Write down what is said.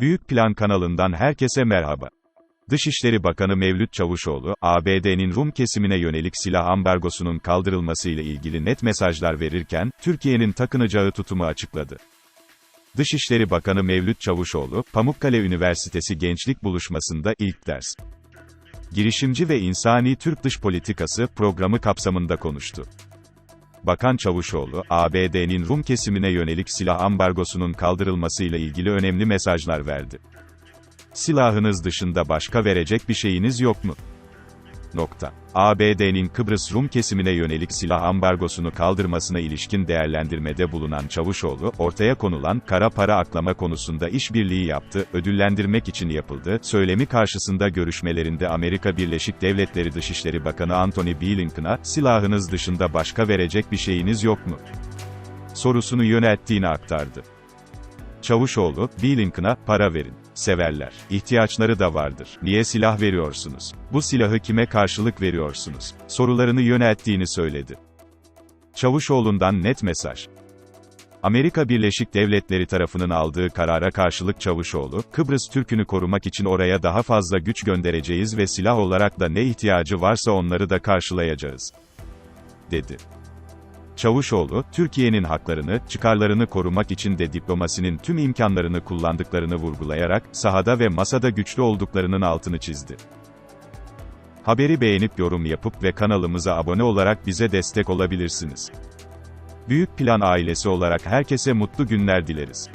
Büyük Plan kanalından herkese merhaba. Dışişleri Bakanı Mevlüt Çavuşoğlu, ABD'nin Rum kesimine yönelik silah ambargosunun kaldırılmasıyla ilgili net mesajlar verirken, Türkiye'nin takınacağı tutumu açıkladı. Dışişleri Bakanı Mevlüt Çavuşoğlu, Pamukkale Üniversitesi Gençlik Buluşması'nda ilk ders. Girişimci ve İnsani Türk Dış Politikası programı kapsamında konuştu. Bakan Çavuşoğlu, ABD'nin Rum kesimine yönelik silah ambargosunun kaldırılmasıyla ilgili önemli mesajlar verdi. Silahınız dışında başka verecek bir şeyiniz yok mu? Nokta. ABD'nin Kıbrıs Rum kesimine yönelik silah ambargosunu kaldırmasına ilişkin değerlendirmede bulunan Çavuşoğlu, ortaya konulan kara para aklama konusunda işbirliği yaptı, ödüllendirmek için yapıldı, söylemi karşısında görüşmelerinde Amerika Birleşik Devletleri Dışişleri Bakanı Antony Blinken'a, silahınız dışında başka verecek bir şeyiniz yok mu? sorusunu yönelttiğini aktardı. Çavuşoğlu, Blinken'a, para verin. Severler. İhtiyaçları da vardır. Niye silah veriyorsunuz? Bu silahı kime karşılık veriyorsunuz? Sorularını yönelttiğini söyledi. Çavuşoğlu'ndan net mesaj. Amerika Birleşik Devletleri tarafının aldığı karara karşılık Çavuşoğlu, Kıbrıs Türk'ünü korumak için oraya daha fazla güç göndereceğiz ve silah olarak da ne ihtiyacı varsa onları da karşılayacağız. dedi. Çavuşoğlu, Türkiye'nin haklarını, çıkarlarını korumak için de diplomasinin tüm imkanlarını kullandıklarını vurgulayarak, sahada ve masada güçlü olduklarının altını çizdi. Haberi beğenip yorum yapıp ve kanalımıza abone olarak bize destek olabilirsiniz. Büyük Plan ailesi olarak herkese mutlu günler dileriz.